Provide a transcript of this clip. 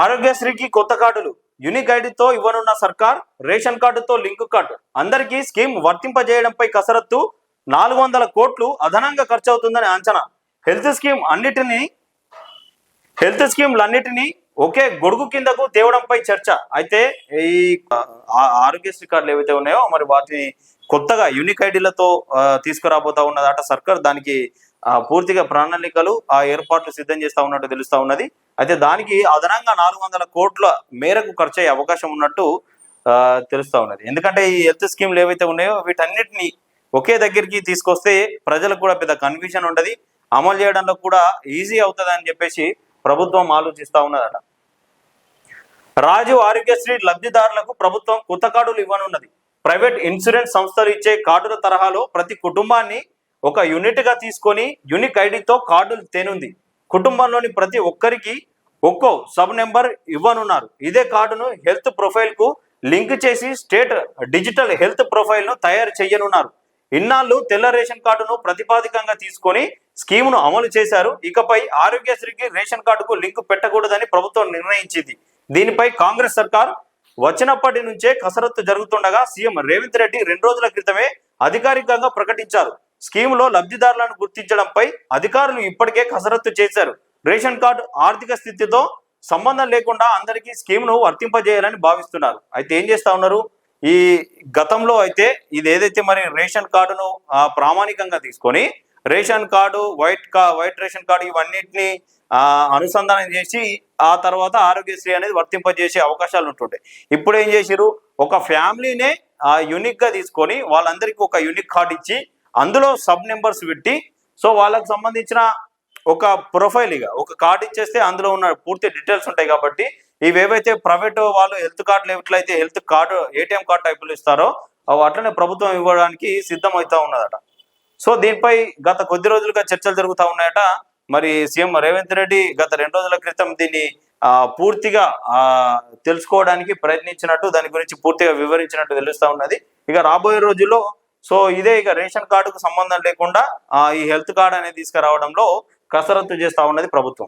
ఆరోగ్యశ్రీకి కొత్త కార్డులు. యూనిక్ ఐడితో ఇవ్వనున్న సర్కార్ రేషన్ కార్డుతో లింక్ కార్డు. అందరికీ స్కీమ్ వర్తింపజేయడంపై కసరత్తు. నాలుగు వందల కోట్లు అదనంగా ఖర్చు అవుతుందని అంచనా. హెల్త్ స్కీమ్ అన్నిటినీ హెల్త్ స్కీమ్లన్నిటినీ ఒకే గొడుగు కిందకు తేవడంపై చర్చ. అయితే ఈ ఆరోగ్యశ్రీ కార్డులు ఏవైతే ఉన్నాయో మరి వాటిని కొత్తగా యూనిక్ ఐడీలతో తీసుకురాబోతా ఉన్నదట సర్కార్. దానికి పూర్తిగా ప్రణాళికలు ఆ ఏర్పాట్లు సిద్ధం చేస్తా ఉన్నట్టు తెలుస్తా ఉన్నది. అయితే దానికి అదనంగా నాలుగు వందల కోట్ల మేరకు ఖర్చు అయ్యే అవకాశం ఉన్నట్టు తెలుస్తా ఉన్నది. ఎందుకంటే ఈ హెల్త్ స్కీమ్లు ఏవైతే ఉన్నాయో వీటన్నిటిని ఒకే దగ్గరికి తీసుకొస్తే ప్రజలకు కూడా పెద్ద కన్ఫ్యూజన్ ఉండదు అమలు చేయడంలో కూడా ఈజీ అవుతుంది అని చెప్పేసి ప్రభుత్వం ఆలోచిస్తా ఉన్నదట. రాజు ఆరోగ్యశ్రీ లబ్ధిదారులకు ప్రభుత్వం కొత్త కార్డులు ఇవ్వనున్నది. ప్రైవేట్ ఇన్సూరెన్స్ సంస్థలు ఇచ్చే కార్డుల తరహాలో ప్రతి కుటుంబాన్ని ఒక యూనిట్గా తీసుకొని యూనిక్ ఐడితో కార్డులు తేనుంది. కుటుంబంలోని ప్రతి ఒక్కరికి ఒక్కో సబ్ నెంబర్ ఇవ్వనున్నారు. ఇదే కార్డును హెల్త్ ప్రొఫైల్కు లింక్ చేసి స్టేట్ డిజిటల్ హెల్త్ ప్రొఫైల్ను తయారు చేయనున్నారు. ఇన్నాళ్ళు తెల్ల రేషన్ కార్డును ప్రతిపాదికంగా తీసుకొని స్కీమును అమలు చేశారు. ఇకపై ఆరోగ్యశ్రీకి రేషన్ కార్డుకు లింక్ పెట్టకూడదని ప్రభుత్వం నిర్ణయించింది. దీనిపై కాంగ్రెస్ సర్కార్ వచ్చినప్పటి నుంచే కసరత్తు జరుగుతుండగా సీఎం రేవంత్ రెడ్డి రెండు రోజుల క్రితమే అధికారికంగా ప్రకటించారు. స్కీమ్లో లబ్ధిదారులను గుర్తించడంపై అధికారులు ఇప్పటికే కసరత్తు చేశారు. రేషన్ కార్డు ఆర్థిక స్థితితో సంబంధం లేకుండా అందరికీ స్కీమ్ను వర్తింపజేయాలని భావిస్తున్నారు. అయితే ఏం చేస్తా ఉన్నారు? ఈ గతంలో అయితే ఇది ఏదైతే మరి రేషన్ కార్డును ప్రామాణికంగా తీసుకొని రేషన్ కార్డు వైట్ కా వైట్ రేషన్ కార్డు ఇవన్నిటిని అనుసంధానం చేసి ఆ తర్వాత ఆరోగ్యశ్రీ అనేది వర్తింపజేసే అవకాశాలు ఉంటుంటాయి. ఇప్పుడు ఏం చేసిరు ఒక ఫ్యామిలీనే ఆ యూనిక్గా తీసుకొని వాళ్ళందరికీ ఒక యూనిక్ కార్డు ఇచ్చి అందులో సబ్ నెంబర్స్ పెట్టి సో వాళ్ళకి సంబంధించిన ఒక ప్రొఫైల్ ఇక ఒక కార్డు ఇచ్చేస్తే అందులో ఉన్న పూర్తి డీటెయిల్స్ ఉంటాయి కాబట్టి ఇవేవైతే ప్రైవేట్ వాళ్ళు హెల్త్ కార్డులు ఎట్లయితే హెల్త్ కార్డు ఏటీఎం కార్డు టైపులు ఇస్తారో అవి అట్లనే ప్రభుత్వం ఇవ్వడానికి సిద్ధం అవుతా ఉన్నదట. సో దీనిపై గత కొద్ది రోజులుగా చర్చలు జరుగుతూ ఉన్నాయట. మరి సీఎం రేవంత్ రెడ్డి గత రెండు రోజుల క్రితం దీన్ని పూర్తిగా తెలుసుకోవడానికి ప్రయత్నించినట్టు దాని గురించి పూర్తిగా వివరించినట్టు తెలుస్తూ ఉన్నది. ఇక రాబోయే రోజుల్లో సో ఇదే ఇక రేషన్ కార్డుకు సంబంధం లేకుండా ఆ, ఈ హెల్త్ కార్డు అనేది తీసుకురావడంలో కసరత్తు చేస్తా ఉన్నది ప్రభుత్వం.